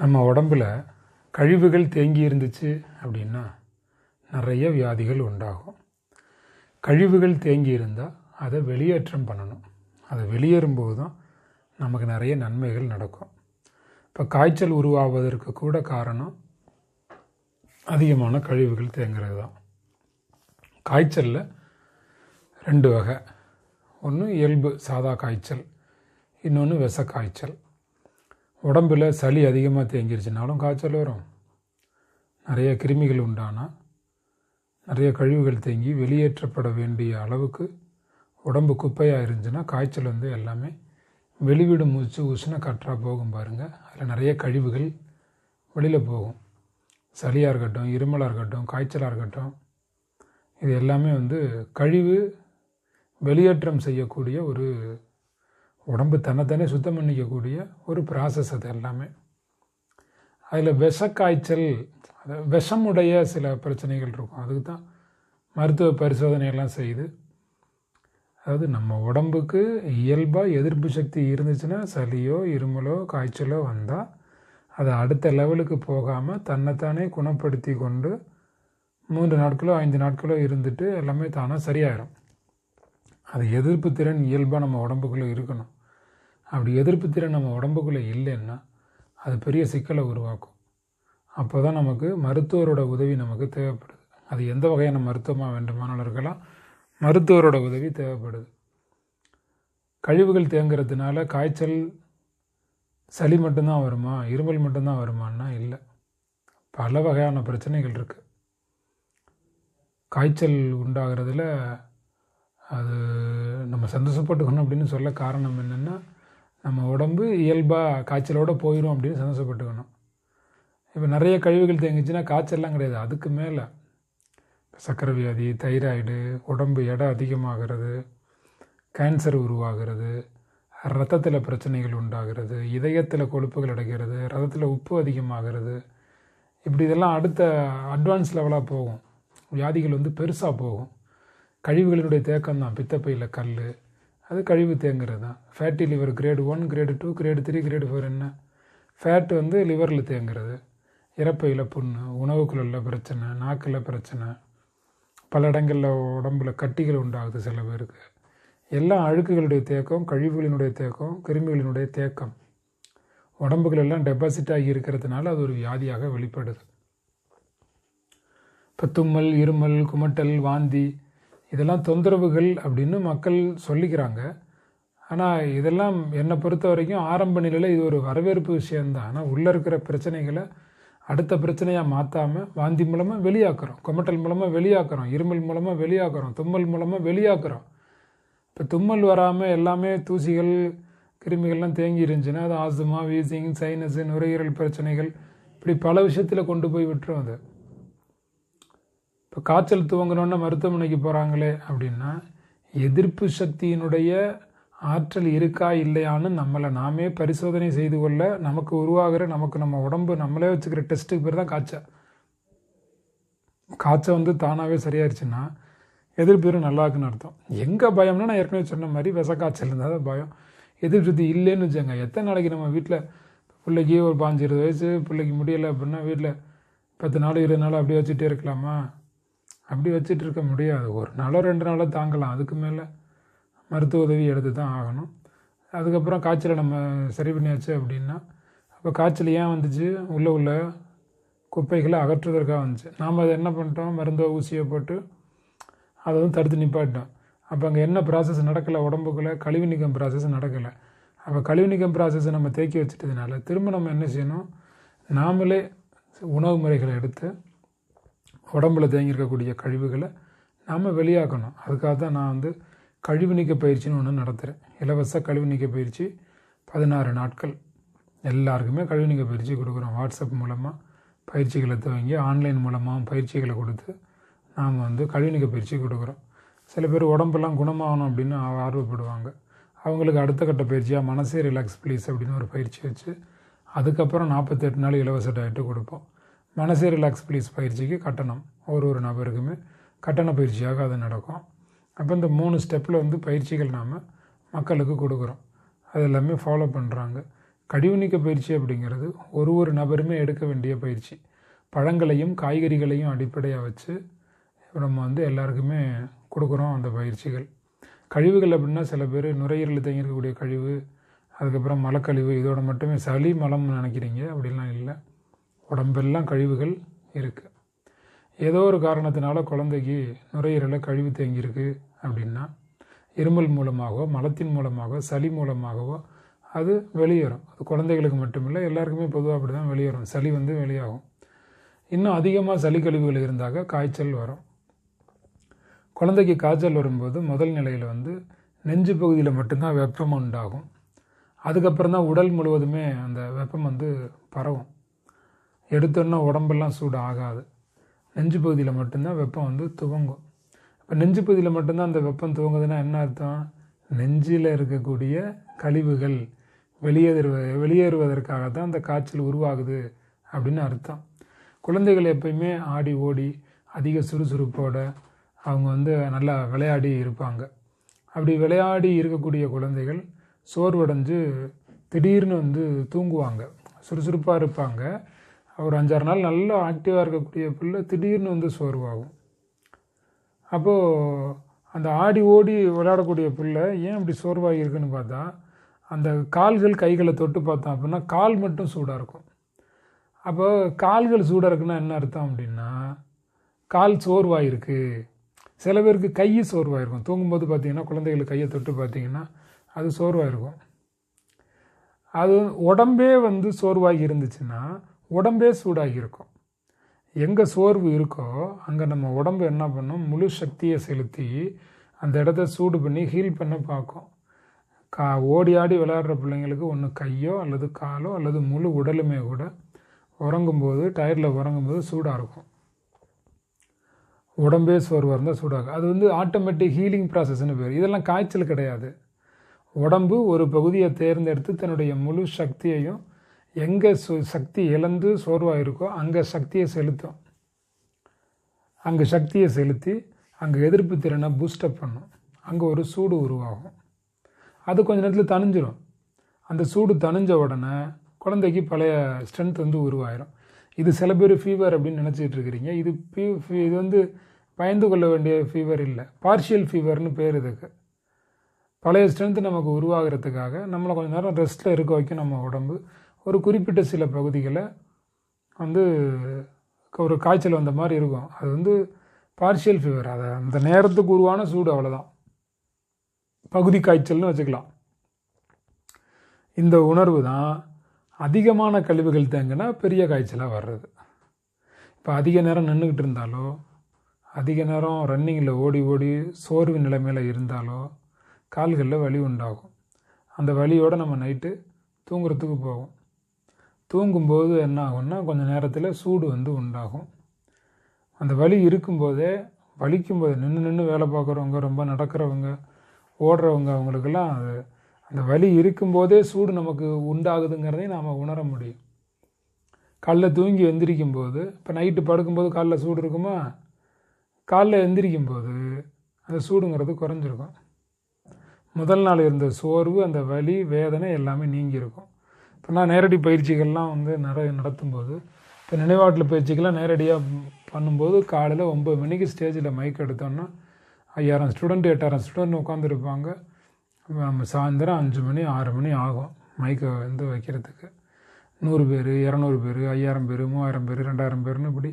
நம்ம உடம்புல கழிவுகள் தேங்கி இருந்துச்சு அப்படின்னா நிறைய வியாதிகள் உண்டாகும். கழிவுகள் தேங்கி இருந்தால் அதை வெளியேற்றம் பண்ணணும். அதை வெளியேறும்போது தான் நமக்கு நிறைய நன்மைகள் நடக்கும். இப்போ காய்ச்சல் உருவாவதற்கு கூட காரணம் அதிகமான கழிவுகள் தேங்கிறது தான் காய்ச்சலில் ரெண்டு வகை. ஒன்று இயல்பு சாதா காய்ச்சல். இன்னொன்று விஷ காய்ச்சல் உடம்பில் சளி அதிகமாக தேங்கிருச்சுனாலும் காய்ச்சல் வரும். நிறைய கிருமிகள் உண்டானால் நிறைய கழிவுகள் தேங்கி வெளியேற்றப்பட வேண்டிய அளவுக்கு உடம்பு குப்பையாக இருந்துச்சுன்னா காய்ச்சல் வந்து எல்லாமே வெளிவிடு மூச்சு உஷ்ண காற்றாக போகும் பாருங்கள் அதில் நிறைய கழிவுகள் வெளியில் போகும். சளியாக இருக்கட்டும் இருமலாக இருக்கட்டும் காய்ச்சலாக இருக்கட்டும் இது எல்லாமே வந்து கழிவு வெளியேற்றம் செய்யக்கூடிய ஒரு உடம்பு தன்னைத்தானே சுத்தம் பண்ணிக்கக்கூடிய ஒரு ப்ராசஸ் அது எல்லாமே. அதில் விஷக்காய்ச்சல் அதாவது விஷமுடைய சில பிரச்சனைகள் இருக்கும். அதுக்கு தான் மருத்துவ பரிசோதனையெல்லாம் செய்யுது அதாவது நம்ம உடம்புக்கு இயல்பாக எதிர்ப்பு சக்தி இருந்துச்சுன்னா சளியோ இருமலோ காய்ச்சலோ வந்தால் அதை அடுத்த லெவலுக்கு போகாமல் தன்னைத்தானே குணப்படுத்தி கொண்டு மூன்று நாட்களோ ஐந்து நாட்களோ இருந்துட்டு எல்லாமே தானாக சரியாயிடும் அது எதிர்ப்பு திறன் இயல்பாக நம்ம உடம்புக்குள்ளே இருக்கணும். அப்படி எதிர்ப்பு திறன் நம்ம உடம்புக்குள்ளே இல்லைன்னா அது பெரிய சிக்கலை உருவாக்கும். அப்போ தான் நமக்கு மருத்துவரோட உதவி நமக்கு தேவைப்படுது. அது எந்த வகையான மருத்துவமாக வேண்டுமானாலும் இருக்கலாம். மருத்துவரோட உதவி தேவைப்படுது. கழிவுகள் தேங்குறதுனால காய்ச்சல் சளி மட்டும்தான் வருமா? இருமல் மட்டும்தான் வருமானா இல்லை. பல வகையான பிரச்சனைகள் இருக்குது காய்ச்சல் உண்டாகிறதுல அது நம்ம சந்தோஷப்பட்டுக்கணும் அப்படின்னு சொல்ல காரணம் என்னென்னா நம்ம உடம்பு இயல்பாக காய்ச்சலோடு போயிடும் அப்படின்னு சந்தோஷப்பட்டுக்கணும். இப்போ நிறைய கழிவுகள் தேங்கிச்சுன்னா காய்ச்சல்லாம் கிடையாது. அதுக்கு மேலே சக்கரை வியாதி தைராய்டு உடம்பு எடை அதிகமாகிறது கேன்சர் உருவாகிறது ரத்தத்தில் பிரச்சனைகள் உண்டாகிறது இதயத்தில் கொழுப்புகள் அடைக்கிறது ரத்தத்தில் உப்பு அதிகமாகிறது. இப்படி இதெல்லாம் அடுத்த அட்வான்ஸ் லெவலாக போகும். வியாதிகள் வந்து பெருசாக போகும். கழிவுகளினுடைய தேக்கம் தான் பித்தப்பையில் கல் அது கழிவு தேங்குறது தான். Fatty liver grade one grade two grade three grade four என்ன? ஃபேட் வந்து லிவரில் தேங்குறது. இறப்பையில் புண்ணு உணவுக்குள்ள பிரச்சனை நாக்கில் பிரச்சனை பல இடங்களில் உடம்புல கட்டிகள் உண்டாகுது சில பேருக்கு. எல்லா அழுக்குகளுடைய தேக்கம் கழிவுகளினுடைய தேக்கம் கிருமிகளினுடைய தேக்கம். உடம்புகள் எல்லாம் டெபாசிட் ஆகி இருக்கிறதுனால அது ஒரு வியாதியாக வெளிப்படுது. இப்போ தும்மல் இருமல் குமட்டல் வாந்தி இதெல்லாம் தொந்தரவுகள் அப்படின்னு மக்கள் சொல்லிக்கிறாங்க. ஆனால் இதெல்லாம் என்னை பொறுத்த வரைக்கும் ஆரம்ப நிலையில் இது ஒரு வரவேற்பு விஷயந்தான் ஆனால் உள்ளே இருக்கிற பிரச்சனைகளை அடுத்த பிரச்சனையாக மாற்றாமல் வாந்தி மூலமாக வெளியாக்குறோம். குமட்டல் மூலமாக வெளியாக்குறோம். இருமல் மூலமாக வெளியாக்குறோம். தும்மல் மூலமாக வெளியாக்குறோம். இப்போ தும்மல் வராமல் எல்லாமே தூசிகள் கிருமிகள்லாம் தேங்கி இருந்துச்சுன்னா அது ஆஸ்துமா வீசிங் சைனஸு நுரையீரல் பிரச்சனைகள் இப்படி பல விஷயத்தில் கொண்டு போய் விட்டுரும் அது. இப்போ காய்ச்சல் துவங்கணுன்னு மருத்துவமனைக்கு போகிறாங்களே அப்படின்னா எதிர்ப்பு சக்தியினுடைய ஆற்றல் இருக்கா இல்லையான்னு நம்மளை நாமே பரிசோதனை செய்து கொள்ள நமக்கு உருவாகிற நமக்கு நம்ம உடம்பு நம்மளே வச்சுக்கிற டெஸ்ட்டுக்கு பேர் தான் காய்ச்சல் காய்ச்சல் வந்து தானாகவே சரியாயிருச்சுன்னா எதிர்ப்பு நல்லா இருக்குன்னு அர்த்தம். எங்கே பயம்னா நான் ஏற்கனவே சொன்ன மாதிரி விச காய்ச்சல் இருந்தால் தான் பயம். எதிர்ப்பு சக்தி இல்லைன்னு வச்சுங்க எத்தனை நாளைக்கு நம்ம வீட்டில் பிள்ளைக்கு ஒரு பாஞ்சு இருபது வயசு பிள்ளைக்கு முடியலை அப்படின்னா வீட்டில் பத்து நாள் இருபது நாள் அப்படியே வச்சுட்டே இருக்கலாமா? அப்படி வச்சுட்டு இருக்க முடியாது. ஒரு நாளோ ரெண்டு நாளோ தாங்கலாம். அதுக்கு மேலே மருத்துவ உதவி எடுத்து தான் ஆகணும். அதுக்கப்புறம் காய்ச்சலை நம்ம சரி பண்ணியாச்சு அப்படின்னா அப்போ காய்ச்சல் ஏன் வந்துச்சு? உள்ளே உள்ள குப்பைகளை அகற்றுவதற்காக வந்துச்சு. நாம் அதை என்ன பண்ணிட்டோம்? மருந்தோ ஊசியை போட்டு அதை வந்து தடுத்து நிப்பாட்டோம் அப்போ அங்கே என்ன ப்ராசஸ் நடக்கலை? உடம்புக்குள்ளே கழிவு நீக்கம் ப்ராசஸ் நடக்கலை. அப்போ கழிவு நீக்கம் ப்ராசஸை நம்ம தேக்கி வச்சுட்டதுனால திரும்ப நம்ம என்ன செய்யணும்? நாமளே உணவு முறைகளை எடுத்து உடம்பில் தேங்கியிருக்கக்கூடிய கழிவுகளை நாம் வெளியாக்கணும். அதுக்காக தான் நான் வந்து கழிவு நீக்க பயிற்சின்னு ஒன்று நடத்துகிறேன் இலவச கழிவு நீக்க பயிற்சி பதினாறு நாட்கள். எல்லாருக்குமே கழிவு நீக்க பயிற்சி கொடுக்குறோம். வாட்ஸ்அப் மூலமாக பயிற்சிகளை துவங்கி ஆன்லைன் மூலமாக பயிற்சிகளை கொடுத்து நாம் வந்து கழிவு நீக்க பயிற்சி கொடுக்குறோம். சில பேர் உடம்பெல்லாம் குணமாகணும் அப்படின்னு ஆர்வப்படுவாங்க. அவங்களுக்கு அடுத்த கட்ட பயிற்சியாக மனசே ரிலாக்ஸ் ப்ளீஸ் அப்படின்னு ஒரு பயிற்சி வச்சு அதுக்கப்புறம் நாற்பத்தெட்டு நாள் இலவச டயட்டு கொடுப்போம். மனசே ரிலாக்ஸ் ப்ளீஸ் பயிற்சிக்கு கட்டணம். ஒரு ஒரு நபருக்குமே கட்டண பயிற்சியாக அது நடக்கும். அப்போ இந்த மூணு ஸ்டெப்பில் வந்து பயிற்சிகள் நாம் மக்களுக்கு கொடுக்குறோம். அது எல்லாமே ஃபாலோ பண்ணுறாங்க கழிவு நீக்க பயிற்சி அப்படிங்கிறது ஒரு ஒரு நபருமே எடுக்க வேண்டிய பயிற்சி. பழங்களையும் காய்கறிகளையும் அடிப்படையாக வச்சு நம்ம வந்து எல்லாருக்குமே கொடுக்குறோம் அந்த பயிற்சிகள். கழிவுகள் அப்படின்னா சில பேர் நுரையீரல் தங்கியிருக்கக்கூடிய கழிவு அதுக்கப்புறம் மலக்கழிவு இதோட மட்டுமே சளி மலம்னு நினைக்கிறீங்க அப்படிலாம் இல்லை. உடம்பெல்லாம் கழிவுகள் இருக்குது ஏதோ ஒரு காரணத்தினால குழந்தைக்கு நுரையீரலில் கழிவு தேங்கியிருக்கு அப்படின்னா இருமல் மூலமாகவோ மலத்தின் மூலமாகவோ சளி மூலமாகவோ அது வெளியேறும். அது குழந்தைகளுக்கு மட்டுமில்லை எல்லாருக்குமே பொதுவாக அப்படி தான் வெளியேறும். சளி வந்து வெளியாகும். இன்னும் அதிகமாக சளி கழிவுகள் இருந்தாக்க காய்ச்சல் வரும். குழந்தைக்கு காய்ச்சல் வரும்போது முதல் நிலையில் வந்து நெஞ்சு பகுதியில் மட்டும்தான் வெப்பம் உண்டாகும். அதுக்கப்புறம் தான் உடல் முழுவதுமே அந்த வெப்பம் வந்து பரவும். எடுத்தோன்னா உடம்பெல்லாம் சூடு ஆகாது நெஞ்சு பகுதியில் மட்டும்தான் வெப்பம் வந்து துவங்கும். இப்போ நெஞ்சு பகுதியில் மட்டும்தான் அந்த வெப்பம் துவங்குதுன்னா என்ன அர்த்தம்? நெஞ்சில் இருக்கக்கூடிய கழிவுகள் வெளியேறுவ வெளியேறுவதற்காக தான் அந்த காய்ச்சல் உருவாகுது அப்படின்னு அர்த்தம். குழந்தைகள் எப்பயுமே ஆடி ஓடி அதிக சுறுசுறுப்போட அவங்க வந்து நல்லா விளையாடி இருப்பாங்க. அப்படி விளையாடி இருக்கக்கூடிய குழந்தைகள் சோர்வடைஞ்சு திடீர்னு வந்து தூங்குவாங்க. சுறுசுறுப்பாக இருப்பாங்க. ஒரு அஞ்சாறு நாள் நல்லா ஆக்டிவாக இருக்கக்கூடிய பிள்ளை திடீர்னு வந்து சோர்வாகும். அப்போது அந்த ஆடி ஓடி விளையாடக்கூடிய பிள்ளை ஏன் அப்படி சோர்வாகி இருக்குன்னு பார்த்தா அந்த கால்கள் கைகளை தொட்டு பார்த்தோம் அப்படின்னா கால் மட்டும் சூடாக இருக்கும். அப்போ கால்கள் சூடாக இருக்குன்னா என்ன அர்த்தம் அப்படின்னா கால் சோர்வாயிருக்கு. சில பேருக்கு கை சோர்வாயிருக்கும். தூங்கும்போது பார்த்தீங்கன்னா குழந்தைகளுக்கு கையை தொட்டு பார்த்தீங்கன்னா அது சோர்வாயிருக்கும். அது உடம்பே வந்து சோர்வாகி இருந்துச்சுன்னா உடம்பே சூடாகி இருக்கும் எங்கே சோர்வு இருக்கோ அங்கே நம்ம உடம்பு என்ன பண்ணும்? முழு சக்தியை செலுத்தி அந்த இடத்த சூடு பண்ணி ஹீல் பண்ண பார்க்கும். கா ஓடி ஆடி விளையாடுற பிள்ளைங்களுக்கு ஒன்று கையோ அல்லது காலோ அல்லது முழு உடலுமே கூட உறங்கும்போது டயரில் உறங்கும்போது சூடாக இருக்கும். உடம்பே சோர்வாக இருந்தால் சூடாகும். அது வந்து ஆட்டோமேட்டிக் ஹீலிங் ப்ராசஸ்னு பேர். இதெல்லாம் காய்ச்சல் கிடையாது. உடம்பு ஒரு பகுதியை தேர்ந்தெடுத்து தன்னுடைய முழு சக்தியையும் எங்கே சு சக்தி இழந்து சோர்வாக இருக்கோ அங்கே சக்தியை செலுத்தும். அங்கே சக்தியை செலுத்தி அங்கே எதிர்ப்பு திறனை பூஸ்டப் பண்ணும். அங்கே ஒரு சூடு உருவாகும். அது கொஞ்ச நேரத்தில் தணிஞ்சிரும். அந்த சூடு தணிஞ்ச உடனே குழந்தைக்கு பழைய ஸ்ட்ரென்த் வந்து உருவாயிரும். இது சில பேர் ஃபீவர் அப்படின்னு நினச்சிட்டு இருக்கிறீங்க. இது ஃபீ இது வந்து பயந்து கொள்ள வேண்டிய ஃபீவர் இல்லை. பார்ஷியல் ஃபீவர்னு பேர் இதுக்கு பழைய ஸ்ட்ரென்த் நமக்கு உருவாகிறதுக்காக நம்மளை கொஞ்சம் நேரம் ரெஸ்ட்டில் இருக்க வைக்கும் நம்ம உடம்பு. ஒரு குறிப்பிட்ட சில பகுதிகளை வந்து ஒரு காய்ச்சல் வந்த மாதிரி இருக்கும். அது வந்து பார்ஷியல் ஃபீவர் அதை அந்த நேரத்துக்கு உருவான சூடு அவ்வளோதான் பகுதி காய்ச்சல்னு வச்சுக்கலாம். இந்த உணர்வு தான் அதிகமான கழிவுகள் தேங்கினா பெரிய காய்ச்சலாக வர்றது. இப்போ அதிக நேரம் நின்றுக்கிட்டு இருந்தாலோ அதிக நேரம் ரன்னிங்கில் ஓடி ஓடி சோர்வு நிலைமையில் இருந்தாலோ கால்களில் வலி உண்டாகும். அந்த வலியோடு நம்ம நைட்டு தூங்குறதுக்கு போகும். தூங்கும்போது என்ன ஆகும்னா கொஞ்சம் நேரத்தில் சூடு வந்து உண்டாகும். அந்த வலி இருக்கும்போதே வலிக்கும்போது நின்று நின்று வேலை பார்க்குறவங்க ரொம்ப நடக்கிறவங்க ஓடுறவங்க அவங்களுக்கெல்லாம் அது அந்த வலி இருக்கும்போதே சூடு நமக்கு உண்டாகுதுங்கிறதையும் நாம் உணர முடியும். காலைல தூங்கி எந்திரிக்கும் போது இப்போ நைட்டு படுக்கும்போது காலைல சூடு இருக்குமா? காலைல எந்திரிக்கும் போது அந்த சூடுங்கிறது குறைஞ்சிருக்கும். முதல் நாள் இருந்த சோர்வு அந்த வலி வேதனை எல்லாமே நீங்கியிருக்கும். இப்போ நான் நேரடி பயிற்சிகள்லாம் வந்து நிறைய நடத்தும்போது இப்போ நினைவாற்றல் பயிற்சிகள்லாம் நேரடியாக பண்ணும்போது காலையில் ஒம்பது மணிக்கு ஸ்டேஜில் மைக் எடுத்தோன்னா ஐயாயிரம் ஸ்டூடெண்ட் எட்டாயிரம் ஸ்டூடெண்ட் உட்காந்துருப்பாங்க நம்ம சாயந்தரம் அஞ்சு மணி ஆறு மணி ஆகும் மைக்கை வந்து வைக்கிறதுக்கு. நூறு பேர் இரநூறு பேர் ஐயாயிரம் பேர் மூவாயிரம் பேர் ரெண்டாயிரம் பேர்னு இப்படி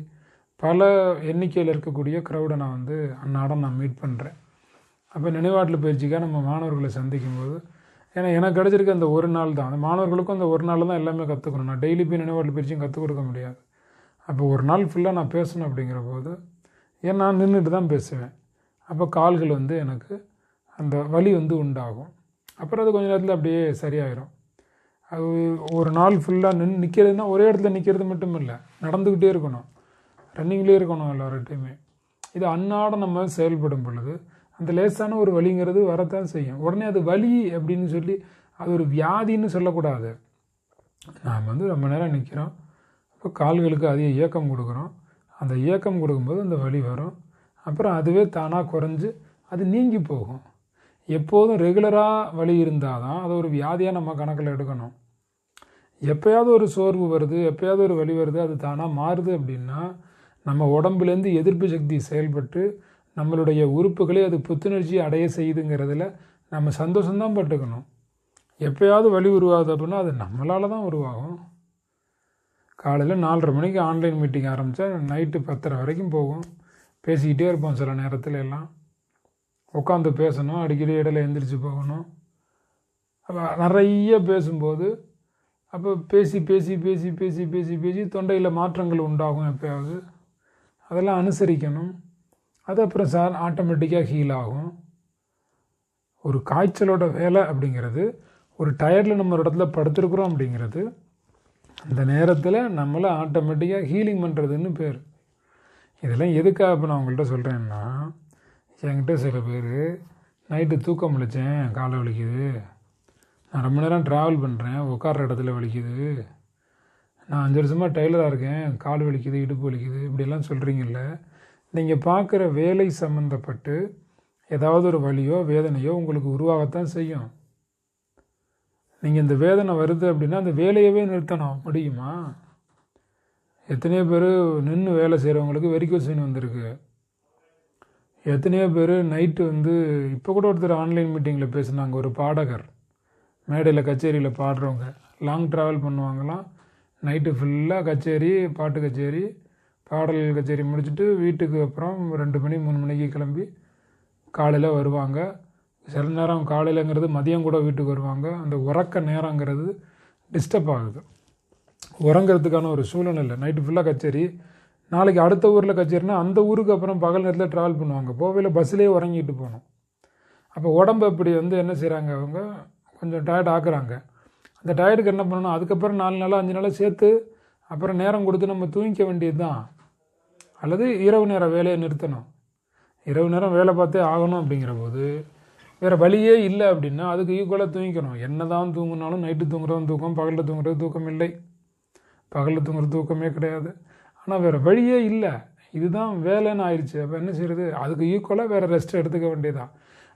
பல எண்ணிக்கையில் இருக்கக்கூடிய க்ரௌடை நான் வந்து அன்னாடம் நான் மீட் பண்ணுறேன் அப்போ நினைவாட்டில் பயிற்சிக்காக நம்ம மாணவர்களை சந்திக்கும் போது ஏன்னா எனக்கு கிடச்சிருக்க அந்த ஒரு நாள் தான். அந்த மாணவர்களுக்கும் அந்த ஒரு நாள் தான் எல்லாமே கற்றுக்கணும் நான் டெய்லி போய் நினைவாற்றல் பயிற்சியும் கற்றுக் கொடுக்க முடியாது. அப்போ ஒரு நாள் ஃபுல்லாக நான் பேசணும் அப்படிங்கிற போது ஏன் நான் நின்றுட்டு தான் பேசுவேன். அப்போ கால்கள் வந்து எனக்கு அந்த வலி வந்து உண்டாகும். அப்புறம் அது கொஞ்ச நேரத்தில் அப்படியே சரியாயிடும் அது ஒரு நாள் ஃபுல்லாக நின்று நிற்கிறதுனா ஒரே இடத்துல நிற்கிறது மட்டும் இல்லை நடந்துக்கிட்டே இருக்கணும் ரன்னிங்லேயே இருக்கணும் எல்லார்ட்டையுமே இது அன்னாட நம்ம செயல்படும் பொழுது அந்த லேசான ஒரு வலிங்கிறது வரத்தான் செய்யும். உடனே அது வலி அப்படின்னு சொல்லி அது ஒரு வியாதின்னு சொல்லக்கூடாது. நாம் வந்து ரொம்ப நேரம் நிற்கிறோம். அப்போ கால்களுக்கு அதிக இயக்கம் கொடுக்குறோம். அந்த இயக்கம் கொடுக்கும்போது அந்த வலி வரும். அப்புறம் அதுவே தானாக குறைஞ்சி அது நீங்கி போகும். எப்போதும் ரெகுலராக வலி இருந்தால் தான் அதை ஒரு வியாதியாக நம்ம கணக்கில் எடுக்கணும். எப்போயாவது ஒரு சோர்வு வருது எப்போயாவது ஒரு வலி வருது அது தானாக மாறுது அப்படின்னா நம்ம உடம்புலேருந்து எதிர்ப்பு சக்தி செயல்பட்டு நம்மளுடைய உறுப்புகளை அது புத்துணர்ச்சி அடைய செய்யுதுங்கிறதுல நம்ம சந்தோஷம்தான் பட்டுக்கணும். எப்போயாவது வழி உருவாகுது அப்படின்னா அது நம்மளால் தான் உருவாகும். காலையில் நாலரை மணிக்கு ஆன்லைன் மீட்டிங் ஆரம்பித்தா நைட்டு பத்தரை வரைக்கும் போகும். பேசிக்கிட்டே இருப்போம் சில நேரத்தில் எல்லாம். உட்காந்து பேசணும் அடிக்கடி இடையில எழுந்திரிச்சு போகணும். அப்போ நிறைய பேசும்போது அப்போ பேசி பேசி பேசி பேசி பேசி பேசி தொண்டையில் மாற்றங்கள் உண்டாகும் எப்போயாவது. அதெல்லாம் அனுசரிக்கணும். அது அப்புறம் சார் ஆட்டோமேட்டிக்காக ஹீல் ஆகும். ஒரு காய்ச்சலோட வேலை அப்படிங்கிறது ஒரு டயர்டில் நம்ம ஒரு இடத்துல படுத்துருக்குறோம் அப்படிங்கிறது அந்த நேரத்தில் நம்மளை ஆட்டோமேட்டிக்காக ஹீலிங் பண்ணுறதுன்னு பேர். இதெல்லாம் எதுக்காக இப்போ நான் உங்கள்கிட்ட சொல்கிறேன்னா என்கிட்ட சில பேர் நைட்டு தூக்கம் முழிச்சேன் காலை வலிக்குது நான் ரொம்ப நேரம் ட்ராவல் பண்ணுறேன் உட்கார்ற இடத்துல வலிக்குது நான் அஞ்சு வருஷமாக டெய்லராக இருக்கேன் கால் வலிக்குது இடுப்பு வலிக்குது இப்படியெல்லாம் சொல்கிறீங்கல்ல நீங்கள் பார்க்குற வேலை சம்மந்தப்பட்டு ஏதாவது ஒரு வழியோ வேதனையோ உங்களுக்கு உருவாகத்தான் செய்யும். நீங்கள் இந்த வேதனை வருது அப்படின்னா அந்த வேலையவே நிறுத்தணும். முடியுமா? எத்தனையோ பேர் நின்று வேலை செய்கிறவங்களுக்கு வெரிகோசின் வந்திருக்கு. எத்தனையோ பேர் நைட்டு வந்து இப்போ கூட ஒருத்தர் ஆன்லைன் மீட்டிங்கில் பேசினாங்க ஒரு பாடகர். மேடையில் கச்சேரியில் பாடுறவங்க. லாங் ட்ராவல் பண்ணுவாங்களாம். நைட்டு ஃபுல்லாக கச்சேரி பாட்டு கச்சேரி பாடல் கச்சேரி முடிச்சுட்டு வீட்டுக்கு அப்புறம் ரெண்டு மணி மூணு மணிக்கு கிளம்பி காலையில் வருவாங்க. சில நேரம் காலையிலங்கிறது மதியம் கூட வீட்டுக்கு வருவாங்க. அந்த உறக்க நேரங்கிறது டிஸ்டர்ப் ஆகுது. உறங்கிறதுக்கான ஒரு சூழ்நிலை இல்லை. நைட்டு ஃபுல்லாக கச்சேரி. நாளைக்கு அடுத்த ஊரில் கச்சேரினா அந்த ஊருக்கு அப்புறம் பகல் நேரத்தில் ட்ராவல் பண்ணுவாங்க. போவையில் பஸ்ஸிலே உறங்கிட்டு போகணும். அப்போ உடம்பு அப்படி வந்து என்ன செய்கிறாங்க அவங்க? கொஞ்சம் டயர்ட் ஆக்குறாங்க அந்த டயர்டுக்கு என்ன பண்ணணும்? அதுக்கப்புறம் நாலு நாளாக அஞ்சு நாளாக சேர்த்து அப்புறம் நேரம் கொடுத்து நம்ம தூங்கிக்க வேண்டியது தான் அல்லது இரவு நேரம் வேலையை நிறுத்தணும். இரவு நேரம் வேலை பார்த்தே ஆகணும் அப்படிங்கிற போது வேறு வழியே இல்லை அப்படின்னா அதுக்கு ஈக்குவலாக தூங்கிக்கணும். என்ன தான் தூங்கினாலும் நைட்டு தூங்குறவன் தூக்கம் பகலில் தூங்குறது தூக்கம் இல்லை. பகலில் தூங்குறது தூக்கமே கிடையாது. ஆனால் வேறு வழியே இல்லை. இதுதான் வேலைன்னு ஆயிடுச்சு அப்போ என்ன செய்யறது அதுக்கு ஈக்குவலாக வேறு ரெஸ்ட் எடுத்துக்க வேண்டியதான்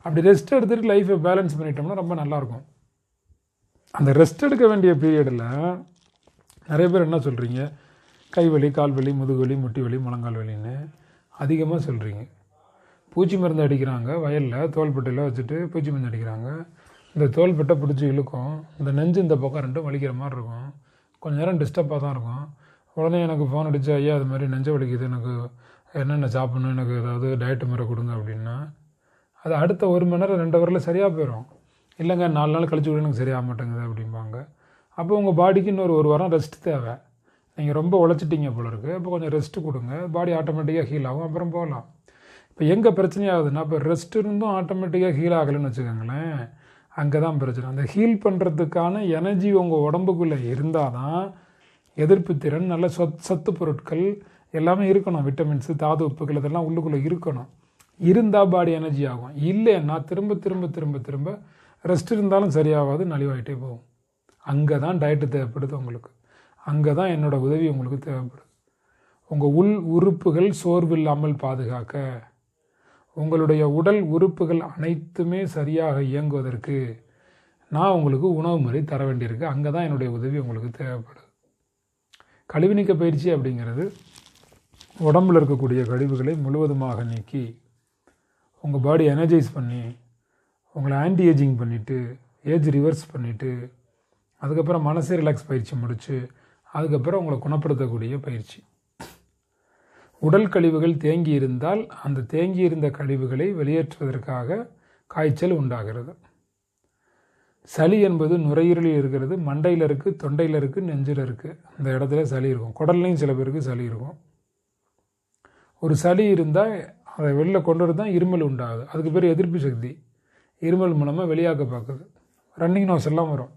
அப்படி ரெஸ்ட் எடுத்துகிட்டு லைஃப்பை பேலன்ஸ் பண்ணிட்டோம்னா ரொம்ப நல்லாயிருக்கும் அந்த ரெஸ்ட் எடுக்க வேண்டிய பீரியடில் நிறைய பேர் என்ன சொல்கிறீங்க கைவலி கால் வலி முதுகுவலி முட்டி வலி முழங்கால் வலின்னு அதிகமாக சொல்கிறீங்க பூச்சி மருந்து அடிக்கிறாங்க வயலில் தோல்பட்டையில் வச்சுட்டு பூச்சி மருந்து அடிக்கிறாங்க. இந்த தோல்பட்டை பிடிச்சி இழுக்கும் இந்த நெஞ்சு இந்த பக்கம் ரெண்டும் வலிக்கிற மாதிரி இருக்கும். கொஞ்சம் நேரம் டிஸ்டர்பாக தான் இருக்கும். உடனே எனக்கு ஃபோன் அடித்து ஐயா அது மாதிரி நெஞ்சை வலிக்குது எனக்கு என்னென்ன சாப்பிட்ணும் எனக்கு ஏதாவது டயட்டு முறை கொடுங்க அப்படின்னா அது அடுத்த ஒரு மணி நேரம் ரெண்டு ஹவரில் சரியாக போயிடும் இல்லைங்க நாலு நாள் கழிச்சு கூட எனக்கு சரியாக மாட்டேங்குது அப்படிம்பாங்க. அப்போ உங்கள் பாடிக்கு இன்னொரு ஒரு வாரம் ரெஸ்ட் தேவை. நீங்கள் ரொம்ப உழைச்சிட்டிங்க போல இருக்குது அப்போ கொஞ்சம் ரெஸ்ட்டு கொடுங்க. பாடி ஆட்டோமேட்டிக்காக ஹீல் ஆகும். அப்புறம் போகலாம் இப்போ எங்கே பிரச்சனையாகுதுன்னா இப்போ ரெஸ்ட் இருந்தும் ஆட்டோமேட்டிக்காக ஹீல் ஆகலைன்னு வச்சுக்கோங்களேன். அங்கே தான் பிரச்சனை. அந்த ஹீல் பண்ணுறதுக்கான எனர்ஜி உங்கள் உடம்புக்குள்ளே இருந்தால் தான் எதிர்ப்பு திறன் நல்ல சொத் சத்து பொருட்கள் எல்லாமே இருக்கணும். விட்டமின்ஸு தாது உப்புகள் இதெல்லாம் உள்ளுக்குள்ளே இருக்கணும். இருந்தால் பாடி எனர்ஜி ஆகும். இல்லைன்னா திரும்ப திரும்ப திரும்ப திரும்ப ரெஸ்ட் இருந்தாலும் சரியாகாது நலிவாயிட்டே போகும். அங்கே தான் டயட்டு தேவைப்படுது உங்களுக்கு. அங்கே தான் என்னோடய உதவி உங்களுக்கு தேவைப்படுது. உங்கள் உள் உறுப்புகள் சோர்வில்லாமல் பாதுகாக்க உங்களுடைய உடல் உறுப்புகள் அனைத்துமே சரியாக இயங்குவதற்கு நான் உங்களுக்கு உணவு முறை தர வேண்டியிருக்கு. அங்கே தான் என்னுடைய உதவி உங்களுக்கு தேவைப்படுது. கழிவு நீக்க பயிற்சி அப்படிங்கிறது உடம்பில் இருக்கக்கூடிய கழிவுகளை முழுவதுமாக நீக்கி உங்கள் பாடி எனர்ஜைஸ் பண்ணி உங்களை ஆன்டி ஏஜிங் பண்ணிவிட்டு ஏஜ் ரிவர்ஸ் பண்ணிவிட்டு அதுக்கப்புறம் மனசை ரிலாக்ஸ் பயிற்சி முடித்து அதுக்கப்புறம் உங்களை குணப்படுத்தக்கூடிய பயிற்சி. உடல் கழிவுகள் தேங்கி இருந்தால் அந்த தேங்கி இருந்த கழிவுகளை வெளியேற்றுவதற்காக காய்ச்சல் உண்டாகிறது. சளி என்பது நுரையீரலில் இருக்கிறது மண்டையில் இருக்குது தொண்டையில் இருக்குது நெஞ்சில் இருக்குது அந்த இடத்துல சளி இருக்கும். குடல்லையும் சில பேருக்கு சளி இருக்கும். ஒரு சளி இருந்தால் அதை வெளில கொண்டு வரது தான் இருமல் உண்டாகுது. அதுக்கு பேர் எதிர்ப்பு சக்தி. இருமல் மூலமாக வெளியாக்க பார்க்குது. ரன்னிங் நோஸ் எல்லாம் வரும்.